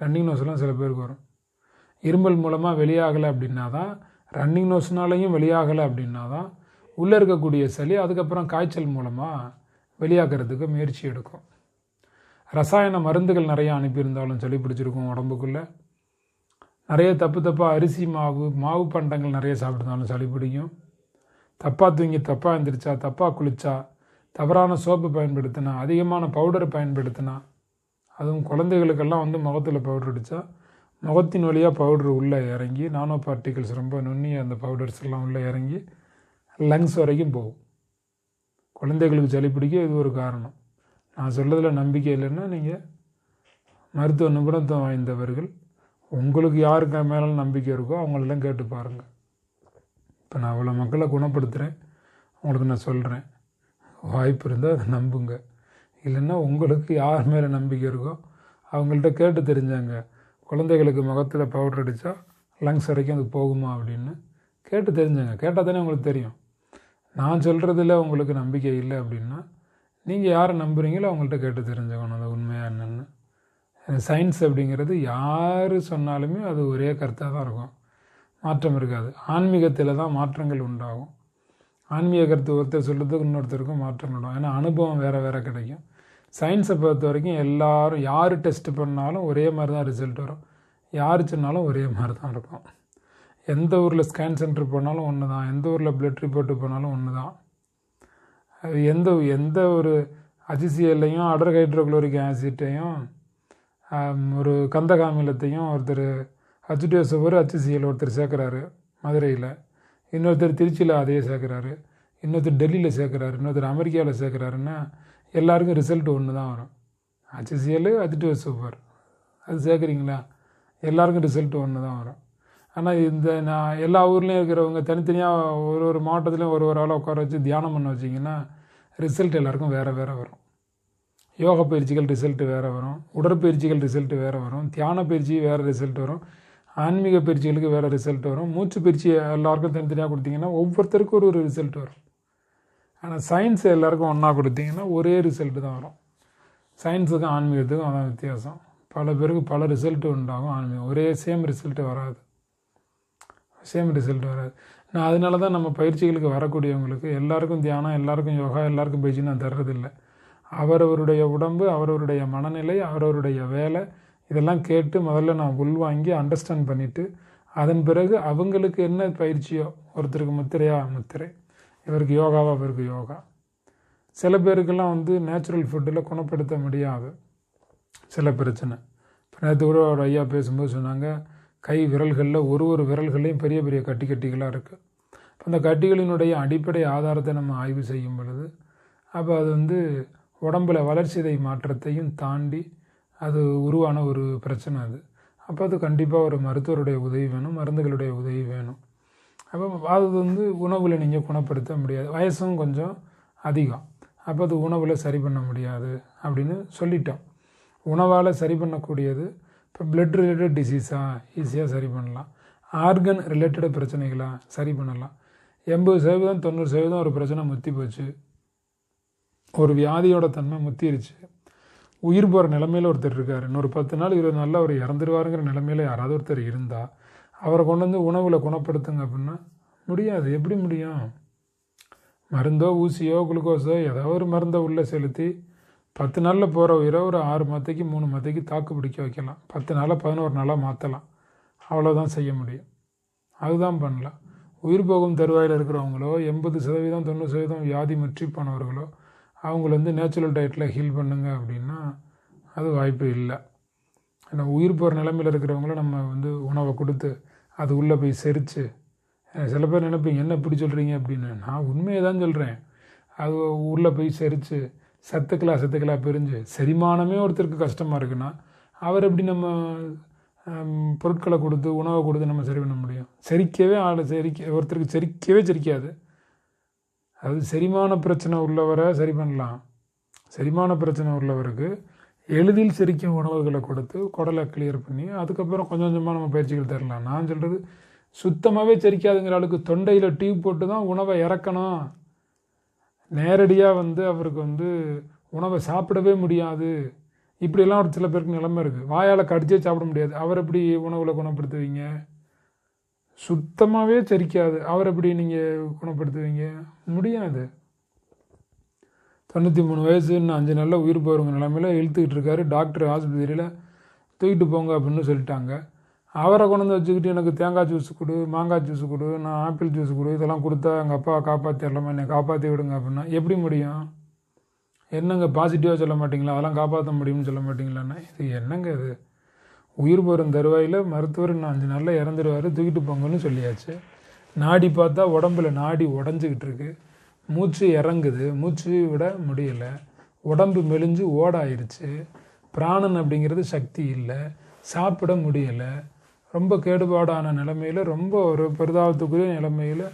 ரன்னிங் நோஸ் எல்லாம் சில பேருக்கு வரும். இருமல் மூலமாக வெளியாகலை அப்படின்னா தான் ரன்னிங் நோஸ்னாலையும் வெளியாகலை அப்படின்னா தான் உள்ளே இருக்கக்கூடிய சளி அதுக்கப்புறம் காய்ச்சல் மூலமாக வெளியாகிறதுக்கு முயற்சி எடுக்கும். ரசாயன மருந்துகள் நிறையா அனுப்பியிருந்தாலும் சளி பிடிச்சிருக்கும் உடம்புக்குள்ளே. நிறைய தப்பு தப்பாக அரிசி மாவு மாவு பண்டங்கள் நிறைய சாப்பிட்ருந்தாலும் சளி பிடிக்கும். தப்பாக தூங்கி தப்பாக எழுந்திரிச்சா தப்பாக குளித்தா தவறான சோப்பு பயன்படுத்தினா அதிகமான பவுடர் பயன்படுத்தினா அதுவும் குழந்தைகளுக்கெல்லாம் வந்து முகத்தில் பவுடர் அடித்தா முகத்தின் வழியாக பவுடர் உள்ளே இறங்கி நானோ பார்ட்டிகல்ஸ் ரொம்ப நுண்ணிய அந்த பவுடர்ஸ் எல்லாம் உள்ளே இறங்கி லங்ஸ் வரைக்கும் போகும். குழந்தைகளுக்கு சளி பிடிக்க இது ஒரு காரணம். நான் சொல்கிறதுல நம்பிக்கை இல்லைன்னா நீங்கள் மருத்துவ நிபுணத்துவம் வாய்ந்தவர்கள் உங்களுக்கு யாருக்கு மேலே நம்பிக்கை இருக்கோ அவங்களெல்லாம் கேட்டு பாருங்கள் இப்போ நான் அவ்வளோ மக்களை குணப்படுத்துகிறேன் உங்களுக்கு நான் சொல்கிறேன் வாய்ப்பு இருந்தால் அதை நம்புங்க. இல்லைன்னா உங்களுக்கு யார் மேலே நம்பிக்கை இருக்கோ அவங்கள்ட்ட கேட்டு தெரிஞ்சாங்க. குழந்தைகளுக்கு முகத்தில் பவுடர் அடித்தா லங்ஸ் வரைக்கும் அது போகுமா அப்படின்னு கேட்டு தெரிஞ்சுங்க. கேட்டால் தானே உங்களுக்கு தெரியும். நான் சொல்கிறதுல உங்களுக்கு நம்பிக்கை இல்லை அப்படின்னா நீங்கள் யாரை நம்புறீங்களோ அவங்கள்ட்ட கேட்டு தெரிஞ்சுக்கணும். அது உண்மையாக என்னென்னு. சயின்ஸ் அப்படிங்கிறது யார் சொன்னாலுமே அது ஒரே கருத்தாக தான் இருக்கும். மாற்றம் இருக்காது. ஆன்மீகத்தில் தான் மாற்றங்கள் உண்டாகும். ஆன்மீக கருத்து ஒருத்தர் சொல்கிறதுக்கு இன்னொருத்தருக்கும் மாற்றம் உண்டாகும். ஏன்னா அனுபவம் வேறு வேறு கிடைக்கும். சயின்ஸை பொறுத்த வரைக்கும் எல்லாரும் யார் டெஸ்ட் பண்ணாலும் ஒரே மாதிரி தான் ரிசல்ட் வரும். யார் சொன்னாலும் ஒரே மாதிரி தான் இருக்கும். எந்த ஊரில் ஸ்கேன் சென்டர் போனாலும் ஒன்று தான் எந்த ஊரில் பிளட் ரிப்போர்ட்டு போனாலும் ஒன்று தான் அது எந்த எந்த ஒரு அஜிசிஎல்லையும் அடர் ஹைட்ரோக்ளோரிக் ஆசிட்டையும் ஒரு கந்தகாமிலத்தையும் ஒருத்தர் ஹச்டிஎஸ்ஓவர் ஹச்சிசிஎல் ஒருத்தர் சேர்க்குறாரு மதுரையில். இன்னொருத்தர் திருச்சியில் அதையே சேர்க்குறாரு. இன்னொருத்தர் டெல்லியில் சேர்க்குறாரு. இன்னொருத்தர் அமெரிக்காவில் சேர்க்குறாருன்னா எல்லாருக்கும் ரிசல்ட் ஒன்று தான் வரும் ஹச்சிசிஎல் அதிட்டு சூப்பர் அது சேர்க்குறீங்களா எல்லாருக்கும் ரிசல்ட் ஒன்று தான் வரும். ஆனால் இந்த நான் எல்லா ஊர்லேயும் இருக்கிறவங்க தனித்தனியாக ஒரு ஒரு மாவட்டத்துலேயும் ஒரு ஒரு ஆளை உட்கார வச்சு தியானம் பண்ண வச்சிங்கன்னா ரிசல்ட் எல்லாருக்கும் வேறு வேறு வரும். யோக பயிற்சிகள் ரிசல்ட்டு வேறு வரும். உடற்பயிற்சிகள் ரிசல்ட்டு வேறு வரும். தியான பயிற்சி வேறு ரிசல்ட் வரும். ஆன்மீக பயிற்சிகளுக்கு வேறு ரிசல்ட் வரும். மூச்சு பயிற்சி எல்லாருக்கும் தனித்தனியாக கொடுத்தீங்கன்னா ஒவ்வொருத்தருக்கும் ஒரு ஒரு ரிசல்ட் வரும். ஆனால் சயின்ஸ் எல்லாருக்கும் ஒன்றா கொடுத்தீங்கன்னா ஒரே ரிசல்ட்டு தான் வரும். சயின்ஸுக்கும் ஆன்மீகத்துக்கும் அதான் வித்தியாசம். பல பேருக்கு பல ரிசல்ட்டு உண்டாகும் ஆன்மீகம். ஒரே சேம் ரிசல்ட்டு வராது. சேம் ரிசல்ட் வராது. நான் அதனால தான் நம்ம பயிற்சிகளுக்கு வரக்கூடியவங்களுக்கு எல்லாருக்கும் தியானம் எல்லாருக்கும் யோகா எல்லாருக்கும் பயிற்சி நான் தர்றதில்லை. அவரவருடைய உடம்பு அவரவருடைய மனநிலை அவரவருடைய வேலை இதெல்லாம் கேட்டு முதல்ல நான் உள்வாங்கி அண்டர்ஸ்டாண்ட் பண்ணிவிட்டு அதன் பிறகு அவங்களுக்கு என்ன பயிற்சியோ ஒருத்தருக்கு முத்திரையா முத்திரை. இவருக்கு யோகாவா? இவருக்கு யோகா. சில பேருக்கெல்லாம் வந்து நேச்சுரல் ஃபுட்டில் குணப்படுத்த முடியாது. சில பிரச்சனை. இப்போ நேற்று கூட ஒரு ஐயா பேசும்போது சொன்னாங்க கை விரல்களில் ஒரு ஒரு விரல்கள்லையும் பெரிய பெரிய கட்டி கட்டிகளாக இருக்குது அந்த கட்டிகளினுடைய அடிப்படை ஆதாரத்தை நம்ம ஆய்வு செய்யும் பொழுது அப்போ அது வந்து உடம்பில் வளர்ச்சிதை மாற்றத்தையும் தாண்டி அது உருவான ஒரு பிரச்சனை அது. அப்போ அது கண்டிப்பாக ஒரு மருத்துவருடைய உதவி வேணும் மருந்துகளுடைய உதவி வேணும். அப்போ அது வந்து உணவில் நீங்கள் குணப்படுத்த முடியாது. வயசும் கொஞ்சம் அதிகம். அப்போ அது உணவில் சரி பண்ண முடியாது அப்படின்னு சொல்லிட்டோம். உணவால் சரி பண்ணக்கூடியது இப்போ பிளட் ரிலேட்டட் டிசீஸாக ஈஸியாக சரி பண்ணலாம். ஆர்கன் ரிலேட்டட் பிரச்சனைகளாக சரி பண்ணலாம். எண்பது சதவீதம் தொண்ணூறு சதவீதம் ஒரு பிரச்சனை முத்தி போச்சு. ஒரு வியாதியோட தன்மை முத்திருச்சு. உயிர் போகிற நிலமையில் ஒருத்தர் இருக்கார். இன்னொரு பத்து நாள் இருபது நாளில் அவர் இறந்துருவாருங்கிற நிலமையில யாராவது ஒருத்தர் இருந்தால் அவரை கொண்டு வந்து உணவில் குணப்படுத்துங்க அப்படின்னா முடியாது. எப்படி முடியும்? மருந்தோ ஊசியோ குளுக்கோஸோ ஏதோ ஒரு மருந்தை உள்ளே செலுத்தி பத்து நாளில் போகிற உயிரை ஒரு ஆறு மத்தைக்கு மூணு மத்தைக்கு தாக்கு பிடிக்க வைக்கலாம். பத்து நாளாக பதினோரு நாளாக மாற்றலாம் அவ்வளோதான் செய்ய முடியும். அதுதான் பண்ணலாம். உயிர் போகும் தருவாயில் இருக்கிறவங்களோ எண்பது சதவீதம் தொண்ணூறு சதவீதம் வியாதி முற்றி போனவர்களோ அவங்கள வந்து நேச்சுரல் டயட்டில் ஹீல் பண்ணுங்க அப்படின்னா அது வாய்ப்பு இல்லை. ஏன்னா உயிர் போகிற நிலமையில் இருக்கிறவங்கள நம்ம வந்து உணவை கொடுத்து அது உள்ளே போய் செரித்து சில பேர் நினைப்பீங்க என்ன இப்படி சொல்கிறீங்க அப்படின்னு. நான் உண்மையை தான் சொல்கிறேன் அது உள்ளே போய் செரித்து சத்துக்களாக சத்துக்களா பிரிஞ்சு செரிமானமே ஒருத்தருக்கு கஷ்டமாக இருக்குன்னா அவர் எப்படி நம்ம பொருட்களை கொடுத்து உணவை கொடுத்து நம்ம சரி பண்ண முடியும்? செரிக்கவே ஆள் செரிக்க ஒருத்தருக்கு செரிக்கவே செரிக்காது. அது செரிமான பிரச்சனை உள்ளவரை சரி பண்ணலாம். செரிமான பிரச்சனை உள்ளவருக்கு எளிதில் செரிக்கும் உணவுகளை கொடுத்து குடலை கிளியர் பண்ணி அதுக்கப்புறம் கொஞ்சம் கொஞ்சமாக நம்ம பயிற்சிகள் தரலாம் நான் சொல்கிறது சுத்தமாகவே செரிக்காதுங்கிற அளவுக்கு தொண்டையில் டியூப் போட்டு தான் உணவை இறக்கணும். நேரடியாக வந்து அவருக்கு வந்து உணவை சாப்பிடவே முடியாது. இப்படியெல்லாம் ஒரு சில பேருக்கு நிலைமை இருக்குது வாயால் கடிச்சே சாப்பிட முடியாது. அவர் எப்படி உணவில் குணப்படுத்துவீங்க? சுத்தமாகவே செரிக்காது. அவர் எப்படி நீங்கள் குணப்படுத்துவீங்க? முடியாது. தொண்ணூற்றி மூணு வயசு இன்னும் அஞ்சு நாளில் உயிர் போகிறவங்க நிலமையில இழுத்துக்கிட்டு இருக்காரு. டாக்டர் ஆஸ்பத்திரியில் தூக்கிட்டு போங்க அப்படின்னு சொல்லிட்டாங்க. அவரை கொண்டு வந்து வச்சுக்கிட்டு எனக்கு தேங்காய் ஜூஸ் கொடு மாங்காய் ஜூஸ் கொடு நான் ஆப்பிள் ஜூஸ் கொடு இதெல்லாம் கொடுத்தா எங்கள் அப்பா காப்பாற்றிடலாமா என்னை காப்பாற்றி விடுங்க அப்படின்னா எப்படி முடியும்? என்னங்க பாசிட்டிவாக சொல்ல மாட்டிங்களா? அதெல்லாம் காப்பாற்ற முடியும்னு சொல்ல மாட்டிங்களாண்ணா? இது என்னங்க இது? உயிர் போகிற தருவாயில் மருத்துவர் இன்னும் அஞ்சு நாளில் இறந்துடுவார் தூக்கிட்டு போங்கன்னு சொல்லியாச்சு. நாடி பார்த்தா உடம்புல நாடி உடஞ்சிக்கிட்டு இருக்குது மூச்சு இறங்குது. மூச்சு விட முடியலை. உடம்பு மெலிஞ்சு ஓடாயிருச்சு. பிராணன் அப்படிங்கிறது சக்தி இல்லை. சாப்பிட முடியலை. ரொம்ப கேடுபாடான நிலைமையில் ரொம்ப ஒரு பெரிதாபத்துக்குரிய நிலைமையில்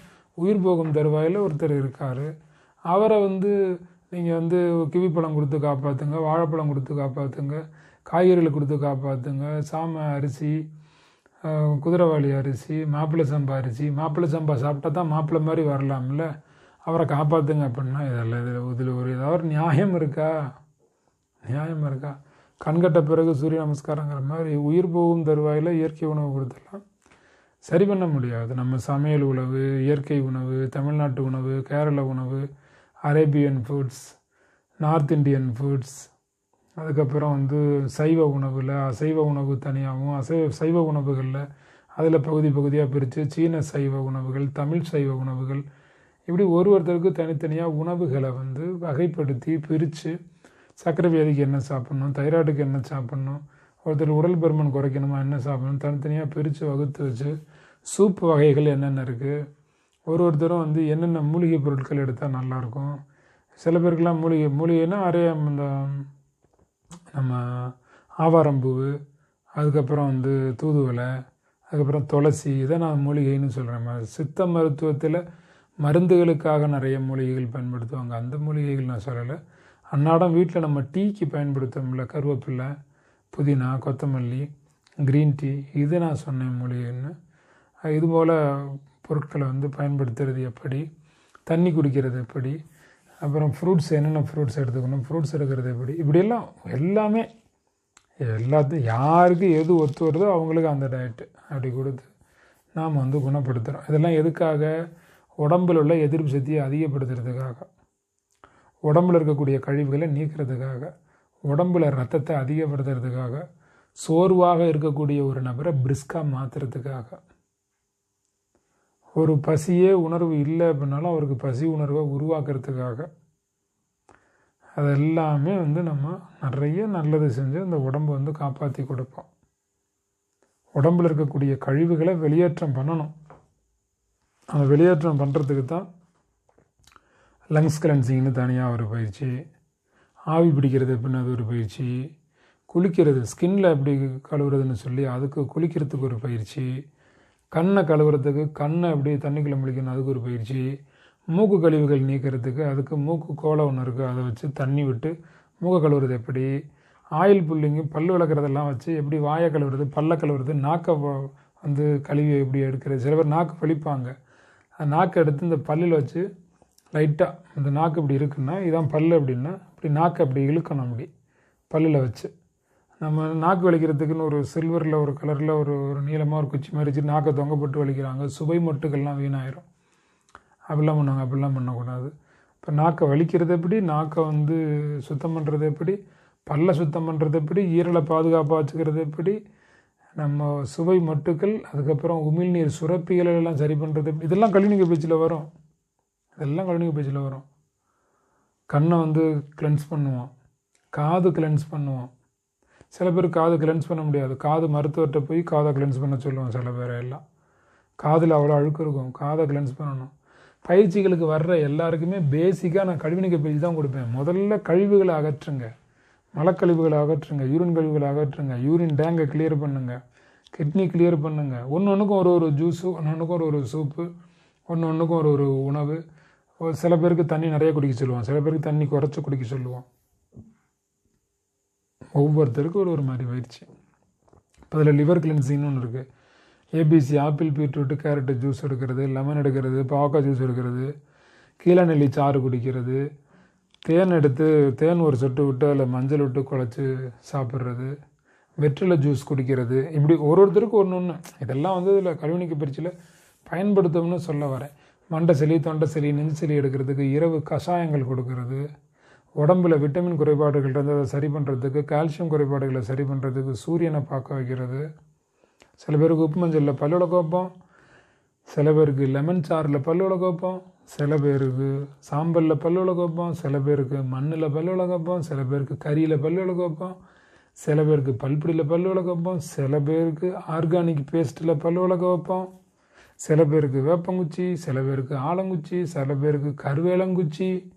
உயிர் போகும் தருவாயில் ஒருத்தர் இருக்கார். அவரை வந்து நீங்கள் வந்து கிவிப்பழம் கொடுத்து காப்பாற்றுங்க வாழைப்பழம் கொடுத்து காப்பாற்றுங்க காய்கறிகள் கொடுத்து காப்பாற்றுங்க சாம அரிசி குதிரைவாளி அரிசி மாப்பிள்ளை சம்பா அரிசி மாப்பிள்ளை சம்பா சாப்பிட்டா தான் மாப்பிள்ளை மாதிரி வரலாம்ல. அவரை காப்பாற்றுங்க அப்படின்னா இதெல்லாம் இதில் இதில் ஒரு ஏதாவது நியாயம் இருக்கா? நியாயம் இருக்கா? கண்கட்ட பிறகு சூரிய நமஸ்காரங்கிற மாதிரி உயிர் போகும் தருவாயில் இயற்கை உணவு கொடுத்துடலாம். சரி பண்ண முடியாது. நம்ம சமையல் உணவு இயற்கை உணவு தமிழ்நாட்டு உணவு கேரள உணவு Arabian foods north Indian foods அதுக்கப்புறம் வந்து சைவ உணவில் அசைவ உணவு தனியாகவும் அசைவ சைவ உணவுகளில் அதில் பகுதி பகுதியாக பிரித்து சீன சைவ உணவுகள் தமிழ் சைவ உணவுகள் இப்படி ஒரு ஒருத்தருக்கு தனித்தனியாக உணவுகளை வந்து வகைப்படுத்தி பிரித்து சர்க்கரை வியாதிக்கு என்ன சாப்பிட்ணும் தைராய்டுக்கு என்ன சாப்பிட்ணும் ஒருத்தர் உடல் பருமன் குறைக்கணுமா என்ன சாப்பிடணும் தனித்தனியாக பிரித்து வகுத்து வச்சு சூப் வகைகள் என்னென்ன இருக்குது ஒரு ஒருத்தரும் வந்து என்னென்ன மூலிகை பொருட்கள் எடுத்தால் நல்லாயிருக்கும். சில பேருக்கெல்லாம் மூலிகை மூலிகைன்னா நிறைய இந்த நம்ம ஆவாரம்பூவு அதுக்கப்புறம் வந்து தூதுவளை அதுக்கப்புறம் துளசி இதை நான் மூலிகைன்னு சொல்கிறேன் சித்த மருத்துவத்தில் மருந்துகளுக்காக நிறைய மூலிகைகள் பயன்படுத்துவாங்க. அந்த மூலிகைகள் நான் சொல்லலை. அன்னாடம் வீட்டில் நம்ம டீக்கு பயன்படுத்தோம்ல கருவேப்பிலை புதினா கொத்தமல்லி க்ரீன் டீ இது நான் சொன்னேன் மூலிகைன்னு. இதுபோல் பொருட்களை வந்து பயன்படுத்துறது எப்படி தண்ணி குடிக்கிறது எப்படி அப்புறம் ஃப்ரூட்ஸ் என்னென்ன ஃப்ரூட்ஸ் எடுத்துக்கணும் ஃப்ரூட்ஸ் எடுக்கிறது எப்படி இப்படியெல்லாம் எல்லாமே எல்லாத்தையும் யாருக்கு எது ஒத்து வருதோ அவங்களுக்கு அந்த டயட்டு அப்படி கொடுத்து நாம் வந்து குணப்படுத்துகிறோம் இதெல்லாம் எதுக்காக? உடம்பில் உள்ள எதிர்ப்பு சக்தியை அதிகப்படுத்துறதுக்காக உடம்புல இருக்கக்கூடிய கழிவுகளை நீக்கிறதுக்காக உடம்பில் ரத்தத்தை அதிகப்படுத்துறதுக்காக சோர்வாக இருக்கக்கூடிய ஒரு நபரை பிரிஸ்காக மாற்றுறதுக்காக ஒரு பசியே உணர்வு இல்லை அப்படின்னாலும் அவருக்கு பசி உணர்வை உருவாக்குறதுக்காக. அதெல்லாமே வந்து நம்ம நிறைய நல்லது செஞ்சு அந்த உடம்பை வந்து காப்பாற்றி கொடுப்போம். உடம்புல இருக்கக்கூடிய கழிவுகளை வெளியேற்றம் பண்ணணும். அந்த வெளியேற்றம் பண்ணுறதுக்கு தான் லங்ஸ் கிளன்சிங்னு தனியாக ஒரு பயிற்சி ஆவி பிடிக்கிறது எப்படின்னு அது ஒரு பயிற்சி குளிக்கிறது ஸ்கின்னில் எப்படி கழுவுறதுன்னு சொல்லி அதுக்கு குளிக்கிறதுக்கு ஒரு பயிற்சி கண்ணை கழுவுறதுக்கு கண்ணை எப்படி தண்ணிக்குள்ளே முழிக்கணும் அதுக்கு ஒரு பயிற்சி மூக்கு கழிவுகள் நீக்கிறதுக்கு அதுக்கு மூக்கு கோலம் ஒன்று இருக்குது அதை வச்சு தண்ணி விட்டு மூக்கை கழுவுறது எப்படி ஆயில் புல்லிங்கு பல் விளக்குறதெல்லாம் வச்சு எப்படி வாயை கழுவுறது பல்ல கழுவுறது நாக்கை வந்து கழுவி எப்படி எடுக்கிறது சில பேர் நாக்கு பழிப்பாங்க நாக்கை எடுத்து இந்த பல்லில் வச்சு லைட்டாக இந்த நாக்கு இப்படி இருக்குன்னா இதான் பல் அப்படின்னா இப்படி நாக்கை அப்படி இழுக்கணும் அப்படி பல்லில் வச்சு. நம்ம நாக்கு வலிக்கிறதுக்குன்னு ஒரு சில்வரில் ஒரு கலரில் ஒரு ஒரு நீளமாக ஒரு குச்சி மாதிரி வச்சு நாக்கை தொங்க போட்டு வலிக்கிறாங்க. சுவை மொட்டுக்கள்லாம் வீணாயிரும். அப்படிலாம் பண்ணுவாங்க அப்படிலாம் பண்ணக்கூடாது. இப்போ நாக்கை வலிக்கிறது எப்படி? நாக்கை வந்து சுத்தம் பண்ணுறது எப்படி? பல்ல சுத்தம் பண்ணுறது எப்படி? ஈரலை பாதுகாப்பாக வச்சுக்கிறது எப்படி? நம்ம சுவை மட்டுக்கள் அதுக்கப்புறம் உமிழ்நீர் சுரப்பிகள் எல்லாம் சரி பண்ணுறது இதெல்லாம் கழிவுநீர் பேச்சில் வரும். இதெல்லாம் கழிவுநீர் பேச்சில் வரும். கண்ணை வந்து கிளென்ஸ் பண்ணுவோம். காது கிளென்ஸ் பண்ணுவோம். சில பேர் காது கிளென்ஸ் பண்ண முடியாது. காது மருத்துவர்கிட்ட போய் காதை கிளென்ஸ் பண்ண சொல்லுவோம் சில பேரை எல்லாம். காதில் அவ்வளோ அழுக்கு இருக்கும். காதை கிளென்ஸ் பண்ணணும். பயிற்சிகளுக்கு வர்ற எல்லாருக்குமே பேசிக்காக நான் கழிவுநீக்க பயிற்சி தான் கொடுப்பேன். முதல்ல கழிவுகளை அகற்றுங்க. மலக்கழிவுகளை அகற்றுங்க யூரின் கழிவுகளை அகற்றுங்க யூரின் டேங்கை கிளியர் பண்ணுங்கள் கிட்னி கிளியர் பண்ணுங்கள் ஒன்று ஒன்றுக்கும் ஒரு ஒரு ஜூஸு ஒன்று ஒன்றுக்கும் ஒரு ஒரு சூப்பு ஒன்று ஒன்றுக்கும் ஒரு ஒரு உணவு. சில பேருக்கு தண்ணி நிறைய குடிக்க சொல்லுவோம் சில பேருக்கு தண்ணி குறைச்சி குடிக்க சொல்லுவோம். ஒவ்வொருத்தருக்கும் ஒரு ஒரு மாதிரி பயிற்சி. இப்போ அதில் லிவர் கிளின்சிங்னு ஒன்று இருக்குது ABC apple beetroot carrot juice எடுக்கிறது லெமன் எடுக்கிறது பாவக்காய் ஜூஸ் எடுக்கிறது கீழநெல்லி சாறு குடிக்கிறது தேன் எடுத்து தேன் ஒரு சொட்டு விட்டு அதில் மஞ்சள் விட்டு குழச்சி சாப்பிட்றது வெற்றிலை ஜூஸ் குடிக்கிறது இப்படி ஒரு ஒருத்தருக்கும் ஒன்று ஒன்று இதெல்லாம் வந்து இதில் கழிவுநீக்க பயிற்சியில் பயன்படுத்தும்னு சொல்ல வரேன். மண்டை சளி தொண்டை சளி நெஞ்சு சளி எடுக்கிறதுக்கு இரவு கஷாயங்கள் கொடுக்கறது. உடம்புல விட்டமின் குறைபாடுகள் இருந்து அதை சரி பண்ணுறதுக்கு கால்சியம் குறைபாடுகளை சரி பண்ணுறதுக்கு சூரியனை பார்க்க வைக்கிறது. சில பேருக்கு உப்பு மஞ்சளில் பல்லோட கோப்பம் சில பேருக்கு லெமன் சாரில் பல்லோட கோப்பம் சில பேருக்கு சாம்பலில் பல்லு கோப்பம் சில பேருக்கு மண்ணில் பல்லோட கோப்பம் சில பேருக்கு கறியில் பல்லோட கோப்பம் சில பேருக்கு பல்புடியில் பல்லு விளக்க வைப்போம் சில பேருக்கு ஆர்கானிக் பேஸ்ட்டில் பல் விளக்க வைப்போம் சில பேருக்கு வேப்பங்குச்சி சில பேருக்கு ஆலங்குச்சி சில பேருக்கு கருவேலங்குச்சி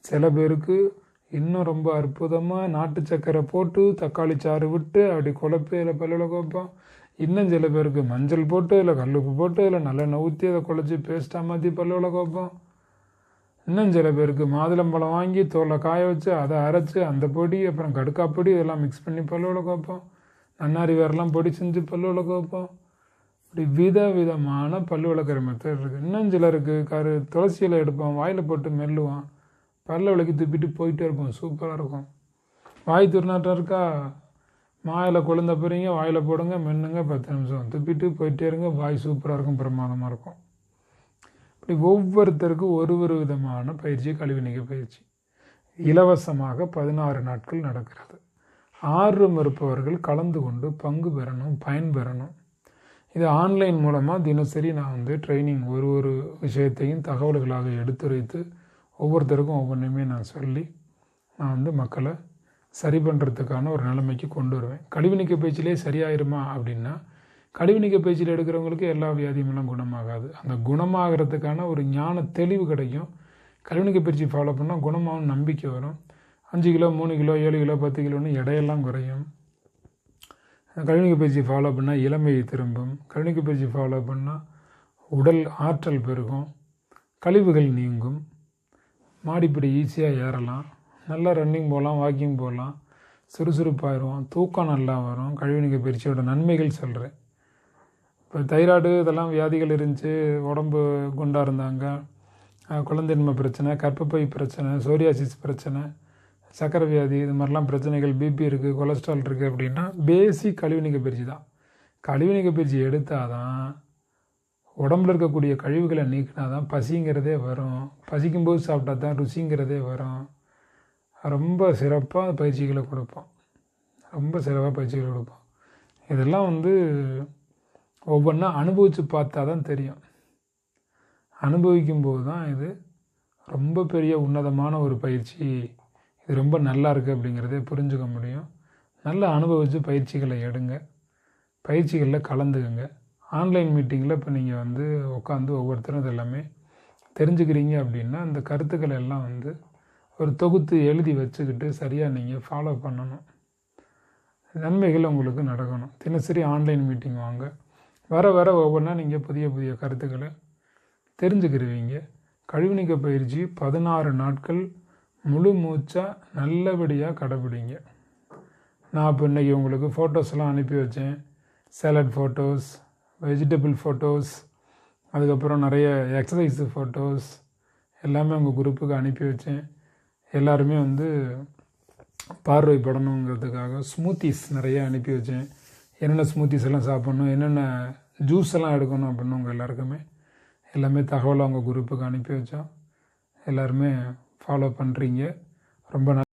சில பேருக்கு இன்னும் ரொம்ப அற்புதமாக நாட்டு சக்கரை போட்டு தக்காளி சாறு விட்டு அப்படி குழப்பையில் அதில் வைப்போம் இன்னும் சில பேருக்கு மஞ்சள் போட்டு இல்லை கல்லுப்பு போட்டு இல்லை நல்லெண்ணெய் ஊற்றி அதை குழச்சி பேஸ்ட்டாக மாற்றி பல்லுவில் விளக்க இன்னும் சில பேருக்கு மாதுளம்பழம் வாங்கி தோலை காய வச்சு அதை அரைச்சி அந்த பொடி அப்புறம் கடுக்கா பொடி இதெல்லாம் மிக்ஸ் பண்ணி பல்லுவில் விளக்க நன்னாரி வேரெல்லாம் பொடி செஞ்சு பல்லுவில் விளக்க இப்படி வித விதமான பல்லு விளக்குற மெத்தட் இருக்குது இன்னும் சிலருக்கு கரு துளசியில் எடுப்போம் வாயில் போட்டு மெல்லுவான் பல்ல விளக்கி துப்பிட்டு போயிட்டே இருப்போம். சூப்பராக இருக்கும். வாய் துர்நாற்றம் இருக்கா? மாயில் கொழுந்த போகிறீங்க வாயில் போடுங்க மென்னுங்க பத்து நிமிஷம். துப்பிட்டு போயிட்டே இருங்க வாய் சூப்பராக இருக்கும் பிரமாதமாக இருக்கும். இப்படி ஒவ்வொருத்தருக்கும் ஒரு ஒரு விதமான பயிற்சி கழிவு நீக்க பயிற்சி. இலவசமாக பதினாறு நாட்கள் நடக்கிறது. ஆர்வம் இருப்பவர்கள் கலந்து கொண்டு பங்கு பெறணும் பயன்பெறணும் இது ஆன்லைன் மூலமாக தினசரி நான் வந்து ட்ரைனிங் ஒரு ஒரு விஷயத்தையும் தகவல்களாக எடுத்துரைத்து ஒவ்வொருத்தருக்கும் ஒவ்வொன்றுமே நான் சொல்லி நான் வந்து மக்களை சரி பண்ணுறதுக்கான ஒரு நிலைமைக்கு கொண்டு வருவேன். கழிவு நீக்க பயிற்சியிலே சரியாயிருமா அப்படின்னா கழிவு நீக்க பயிற்சியில் எடுக்கிறவங்களுக்கு எல்லா வியாதியுமெல்லாம் குணமாகாது. அந்த குணமாகிறதுக்கான ஒரு ஞான தெளிவு கிடைக்கும். கழிவு நீக்க பயிற்சி ஃபாலோ பண்ணால் குணமாகவும் நம்பிக்கை வரும். அஞ்சு கிலோ மூணு கிலோ ஏழு கிலோ பத்து கிலோன்னு எடையெல்லாம் குறையும். கழிவுநீக்க பயிற்சி ஃபாலோ பண்ணால் இளமை திரும்பும். கழிவுநீக்க பயிற்சி ஃபாலோ பண்ணால் உடல் ஆற்றல் பெருகும். கழிவுகள் நீங்கும். மாடிப்படி ஈஸியாக ஏறலாம். நல்லா ரன்னிங் போகலாம் வாக்கிங் போகலாம் சுறுசுறுப்பாயிரும் தூக்கம் நல்லா வரும் கழிவுநீக்க பயிற்சியோட நன்மைகள் சொல்கிறேன் இப்போ தைராய்டு இதெல்லாம் வியாதிகள் இருந்துச்சு உடம்பு குண்டாக இருந்தாங்க குழந்தைன்மை பிரச்சனை கர்ப்பப்பை பிரச்சனை சோரியாசிஸ் பிரச்சனை சக்கரை வியாதி இது மாதிரிலாம் பிரச்சனைகள் பிபி இருக்குது கொலஸ்ட்ரால் இருக்குது அப்படின்னா பேசிக் கழிவுநீக்க பயிற்சி தான். கழிவுநீக்க பயிற்சி எடுத்தால் தான் உடம்புல இருக்கக்கூடிய கழிவுகளை நீக்கினா தான் பசிங்கிறதே வரும். பசிக்கும்போது சாப்பிட்டா தான் ருசிங்கிறதே வரும். ரொம்ப சிறப்பாக பயிற்சிகளை கொடுப்போம் ரொம்ப சிறப்பாக பயிற்சிகளை கொடுப்போம் இதெல்லாம் வந்து ஒவ்வொன்றா அனுபவித்து பார்த்தா தான் தெரியும். அனுபவிக்கும்போது தான் இது ரொம்ப பெரிய உன்னதமான ஒரு பயிற்சி. இது ரொம்ப நல்லா இருக்குது அப்படிங்கிறதே புரிஞ்சுக்க முடியும். நல்லா அனுபவித்து பயிற்சிகளை எடுங்க. பயிற்சிகளில் கலந்துக்குங்க. ஆன்லைன் மீட்டிங்கில் இப்போ நீங்கள் வந்து உட்காந்து ஒவ்வொருத்தரும் இது எல்லாமே தெரிஞ்சுக்கிறீங்க அப்படின்னா அந்த கருத்துக்களை எல்லாம் வந்து ஒரு தொகுத்து எழுதி வச்சுக்கிட்டு சரியாக நீங்கள் ஃபாலோ பண்ணணும். நன்மைகள் உங்களுக்கு நடக்கணும். தினசரி ஆன்லைன் மீட்டிங் வாங்க. வர வர ஒவ்வொன்றா நீங்கள் புதிய புதிய கருத்துக்களை தெரிஞ்சுக்கிருவீங்க. கழிவுநீக்க பயிற்சி பதினாறு நாட்கள் முழு மூச்சாக நல்லபடியாக கடைபிடிங்க. நான் இப்போ இன்றைக்கி உங்களுக்கு ஃபோட்டோஸ்லாம் அனுப்பி வச்சேன். சேலட் ஃபோட்டோஸ் வெஜிடபிள் ஃபோட்டோஸ் அதுக்கப்புறம் நிறைய எக்ஸசைஸு ஃபோட்டோஸ் எல்லாமே உங்கள் குரூப்புக்கு அனுப்பி வச்சேன். எல்லாருமே வந்து பார்வைப்படணுங்கிறதுக்காக ஸ்மூத்திஸ் நிறைய அனுப்பி வச்சேன். என்னென்ன ஸ்மூத்திஸ் எல்லாம் சாப்பிட்ணும் என்னென்ன ஜூஸ் எல்லாம் எடுக்கணும் அப்படின்னு உங்கள் எல்லாருக்குமே. எல்லாமே தகவலை அவங்க குரூப்புக்கு அனுப்பி வச்சோம். எல்லாருமே ஃபாலோ பண்ணுறீங்க ரொம்ப நல்